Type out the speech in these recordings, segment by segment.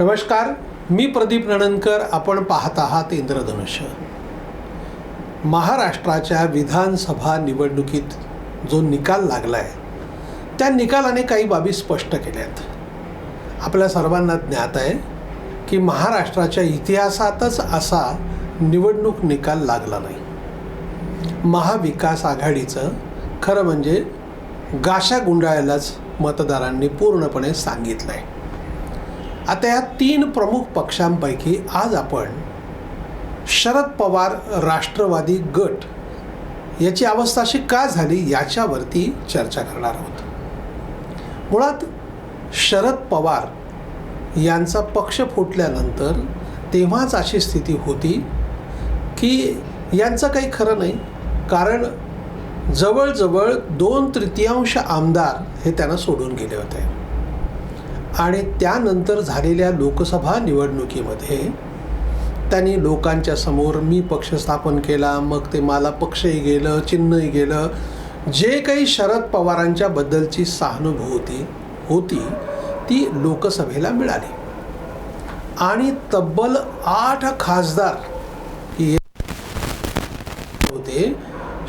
नमस्कार मी प्रदीप नणनकर आपण पाहत आहात इंद्रधनुष्य. महाराष्ट्राच्या विधानसभा निवडणुकीत जो निकाल लागला आहे त्या निकालाने काही बाबी स्पष्ट केल्यात. आपल्या सर्वांना ज्ञात आहे की महाराष्ट्राच्या इतिहासातच असा निवडणूक निकाल लागला नाही. महाविकास आघाडीचं खरं म्हणजे गाशा गुंडाळायलाच मतदारांनी पूर्णपणे सांगितलं आहे आता या तीन प्रमुख पक्षांपैकी आज आपण शरद पवार राष्ट्रवादी गट याची अवस्था अशी का झाली याच्यावरती चर्चा करणार आहोत. मुळात शरद पवार यांचा पक्ष फुटल्यानंतर तेव्हाच अशी स्थिती होती की यांचं काही खरं नाही कारण जवळजवळ दोन तृतीयांश आमदार हे त्यांना सोडून गेले होते. आणि त्यानंतर झालेल्या लोकसभा निवडणुकीमध्ये त्यांनी लोकांच्या समोर मी पक्ष स्थापन केला मग ते मला पक्षही गेलं चिन्हही गेलं. जे काही शरद पवारांच्या बद्दलची सहानुभूती होती ती लोकसभेला मिळाली. आणि तब्बल आठ खासदार होते.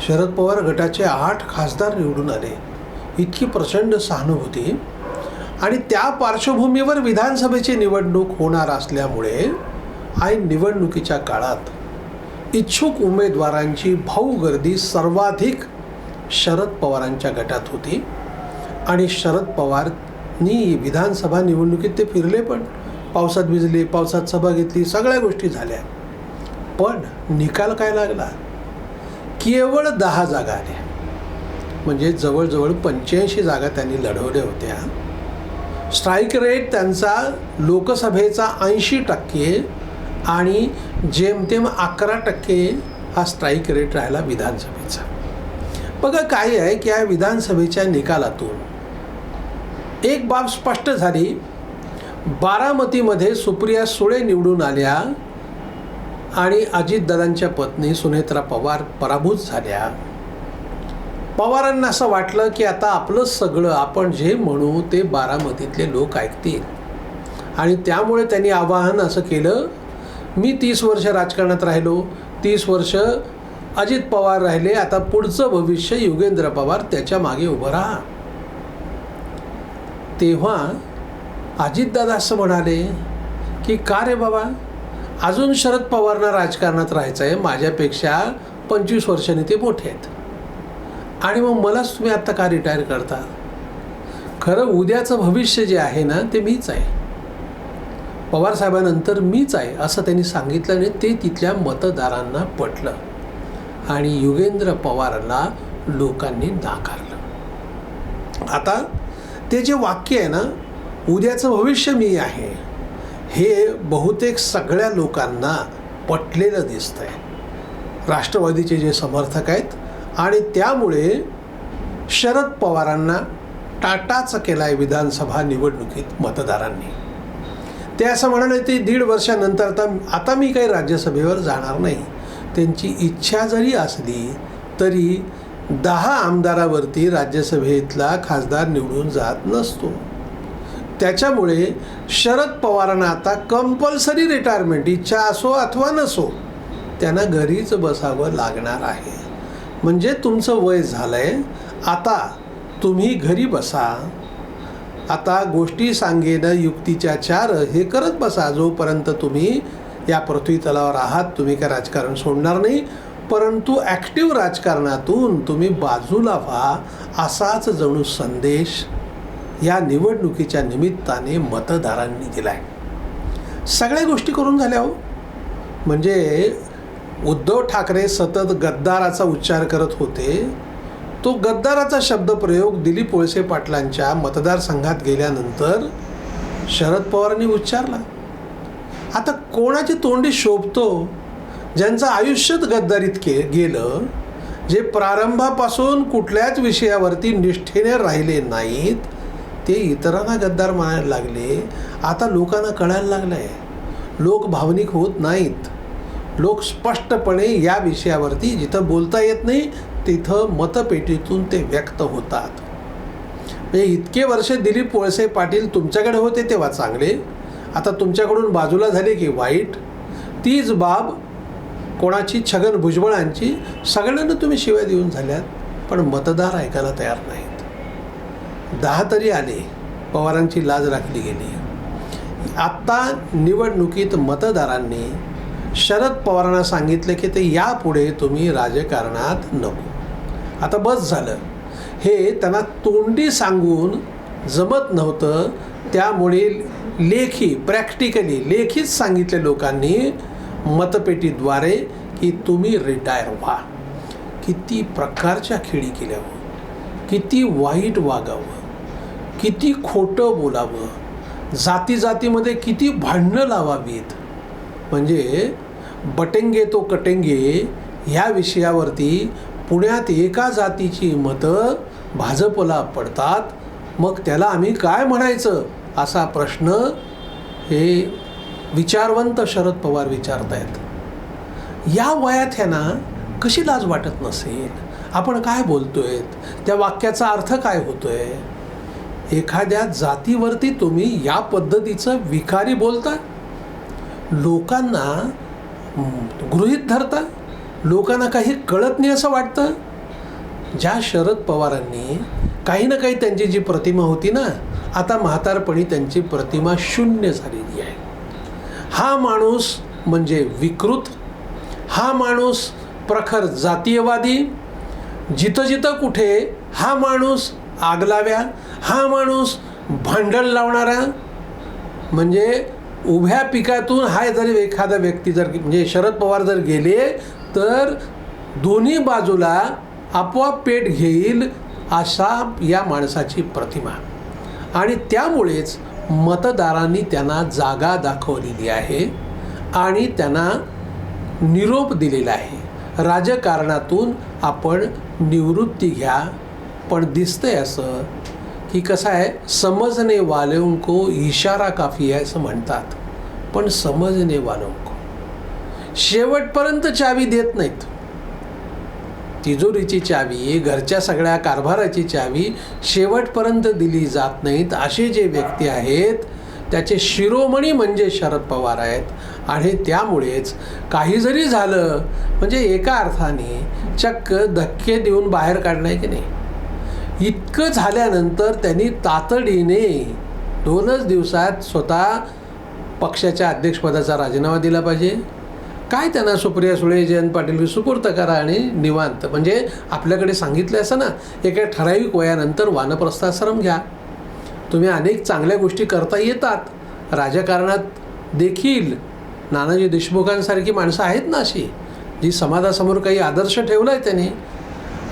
शरद पवार गटाचे आठ खासदार निवडून आले. इतकी प्रचंड सहानुभूती. आणि त्या पार्श्वभूमीवर विधानसभेची निवडणूक होणार असल्यामुळे आई निवडणुकीच्या काळात इच्छुक उमेदवारांची भाऊ गर्दी सर्वाधिक शरद पवारांच्या गटात होती. आणि शरद पवारनी विधानसभा निवडणुकीत ते फिरले पण. पावसात भिजले पावसात सभा घेतली सगळ्या गोष्टी झाल्या. पण निकाल काय लागला? केवळ दहा जागा आल्या. म्हणजे जवळजवळ पंच्याऐंशी जागा त्यांनी लढवल्या होत्या. स्ट्राईक रेट त्यांचा लोकसभेचा ऐंशी टक्के आणि जेमतेम अकरा टक्के हा स्ट्राईक रेट राहिला विधानसभेचा. बघा काय आहे की या विधानसभेच्या निकालातून एक बाब स्पष्ट झाली. बारामतीमध्ये सुप्रिया सुळे निवडून आल्या आणि अजितदादांच्या पत्नी सुनेत्रा पवार पराभूत झाल्या. पवारांना असं वाटलं की आता आपलं सगळं आपण जे म्हणू ते बारामतीतले लोक ऐकतील. आणि त्यामुळे त्यांनी आवाहन असं केलं मी तीस वर्ष राजकारणात राहिलो तीस वर्ष अजित पवार राहिले आता पुढचं भविष्य युगेंद्र पवार त्याच्यामागे उभं राहा. तेव्हा अजितदादा असं म्हणाले की का रे बाबा? अजून शरद पवारना राजकारणात राहायचं आहे माझ्यापेक्षा पंचवीस वर्षांनी ते मोठे आहेत. आणि मग मलाच तुम्ही आत्ता का रिटायर करता? खरं उद्याचं भविष्य जे आहे ना ते मीच आहे. पवारसाहेबांनंतर मीच आहे असं त्यांनी सांगितलं आणि ते तिथल्या मतदारांना पटलं. आणि युगेंद्र पवारला लोकांनी नाकारलं. आता ते जे वाक्य आहे ना उद्याचं भविष्य मी आहे हे बहुतेक सगळ्या लोकांना पटलेलं दिसतंय. राष्ट्रवादीचे जे समर्थक आहेत आणि त्यामुळे शरद पवारांना टाटाचं केला आहे विधानसभा निवडणुकीत मतदारांनी. ते असं म्हणाले ते दीड वर्षानंतर आता आता मी काही राज्यसभेवर जाणार नाही. त्यांची इच्छा जरी असली तरी दहा आमदारावरती राज्यसभेतला खासदार निवडून जात नसतो. त्याच्यामुळे शरद पवारांना आता कंपल्सरी रिटायरमेंट इच्छा असो अथवा नसो त्यांना घरीच बसावं लागणार आहे. म्हणजे तुमचं वय झालं आहे आता तुम्ही घरी बसा. आता गोष्टी सांगेनं युक्तीच्या चार हे करत बसा. जोपर्यंत तुम्ही या पृथ्वी तलावर आहात तुम्ही काय राजकारण सोडणार नाही. परंतु ॲक्टिव्ह राजकारणातून तुम्ही बाजूला व्हा. असाच जणू संदेश या निवडणुकीच्या निमित्ताने मतदारांनी दिला आहे सगळ्या गोष्टी करून झाल्या हो. म्हणजे उद्धव ठाकरे सतत गद्दाराचा उच्चार करत होते. तो गद्दाराचा शब्दप्रयोग दिलीप वळसे पाटलांच्या मतदारसंघात गेल्यानंतर शरद पवारांनी उच्चारला. आता कोणाची तोंडी शोभतो? ज्यांचं आयुष्यच गद्दारीत के गेलं जे प्रारंभापासून कुठल्याच विषयावरती निष्ठेने राहिले नाहीत ते इतरांना गद्दार म्हणायला लागले. आता लोकांना कळायला लागलं आहे लोक भावनिक होत नाहीत. लोक स्पष्टपणे या विषयावरती जिथं बोलता येत नाही तिथं मतपेटीतून ते व्यक्त होतात. म्हणजे इतके वर्ष दिलीप वळसे पाटील तुमच्याकडे होते तेव्हा चांगले. आता तुमच्याकडून बाजूला झाले की वाईट. तीच बाब कोणाची छगन भुजबळांची सगळ्यांना तुम्ही शिवाय देऊन झाल्यात पण मतदार ऐकायला तयार नाहीत. दहा तरी आले पवारांची लाज राखली गेली. आत्ता निवडणुकीत मतदारांनी शरद पवारांना सांगितलं की ते यापुढे तुम्ही राजकारणात नको. आता बस झालं. हे त्यांना तोंडी सांगून जमत नव्हतं. त्यामुळे लेखी प्रॅक्टिकली लेखीच सांगितले लोकांनी मतपेटीद्वारे की तुम्ही रिटायर व्हा. किती प्रकारच्या खेळी केल्यावं किती वाईट वागावं किती खोटं बोलावं जाती जातीमध्ये किती भांडणं लावावीत म्हणजे बटेंगे तो कटेंगे ह्या विषयावरती पुण्यात एका जातीची मतं भाजपला पडतात. मग त्याला आम्ही काय म्हणायचं? असा प्रश्न हे विचारवंत शरद पवार विचारतायत. या वयात ह्यांना कशी लाज वाटत नसेल? आपण काय बोलतोय त्या वाक्याचा अर्थ काय होतोय? एखाद्या जातीवरती तुम्ही या पद्धतीचं विकारी बोलता? लोकांना गृहित गृहीत धरता. लोकांना काही कळत नाही असं वाटतं. ज्या शरद पवारांनी काही ना काही त्यांची जी प्रतिमा होती ना आता म्हातारपणी त्यांची प्रतिमा शून्य झालेली आहे. हा माणूस म्हणजे विकृत हा माणूस प्रखर जातीयवादी जिथं जिथं कुठे हा माणूस आगलाव्या हा माणूस भांडण लावणारा म्हणजे उभ्या पिकातून हा जरी एखादा व्यक्ती जर म्हणजे शरद पवार जर गेले तर दोन्ही बाजूला आपोआप पेट घेईल असा या माणसाची प्रतिमा. आणि त्यामुळेच मतदारांनी त्यांना जागा दाखवलेली आहे आणि त्यांना निरोप दिलेला आहे. राजकारणातून आपण निवृत्ती घ्या पण दिसतंय असं की कसं आहे समजने वालों को इशारा काफी आहे असं म्हणतात पण समजने वालों को। शेवटपर्यंत चावी देत नाहीत। तिजोरीची चावी घरच्या सगळ्या कारभाराची चावी शेवटपर्यंत दिली जात नाहीत. असे जे व्यक्ती आहेत त्याचे शिरोमणी म्हणजे शरद पवार आहेत. आणि त्यामुळेच काही जरी झालं म्हणजे एका अर्थाने चक्क धक्के देऊन बाहेर काढणं आहे की नाही? इतकं झाल्यानंतर त्यांनी तातडीने दोनच दिवसात स्वतः पक्षाच्या अध्यक्षपदाचा राजीनामा दिला पाहिजे. काय त्यांना सुप्रिया सुळे जयंत पाटील सुपूर्त करा आणि निवांत. म्हणजे आपल्याकडे सांगितलं असं ना एका ठराविक वयानंतर वानप्रस्थाश्रम घ्या. तुम्ही अनेक चांगल्या गोष्टी करता येतात. राजकारणात देखील नानाजी देशमुखांसारखी माणसं आहेत ना अशी जी समाजासमोर काही आदर्श ठेवला आहे त्यांनी.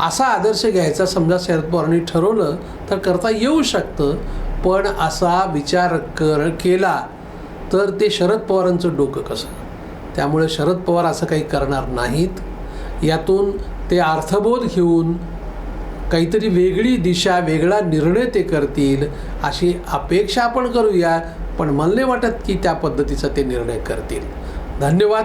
असा आदर्श घ्यायचा समजा शरद पवारांनी ठरवलं तर करता येऊ शकतं. पण असा विचार कर केला तर ते शरद पवारांचं डोकं कसं? त्यामुळे शरद पवार असं काही करणार नाहीत. यातून ते अर्थबोध घेऊन काहीतरी वेगळी दिशा वेगळा निर्णय ते करतील अशी अपेक्षा आपण करूया. पण मला नाही वाटत की त्या पद्धतीचा ते निर्णय करतील. धन्यवाद.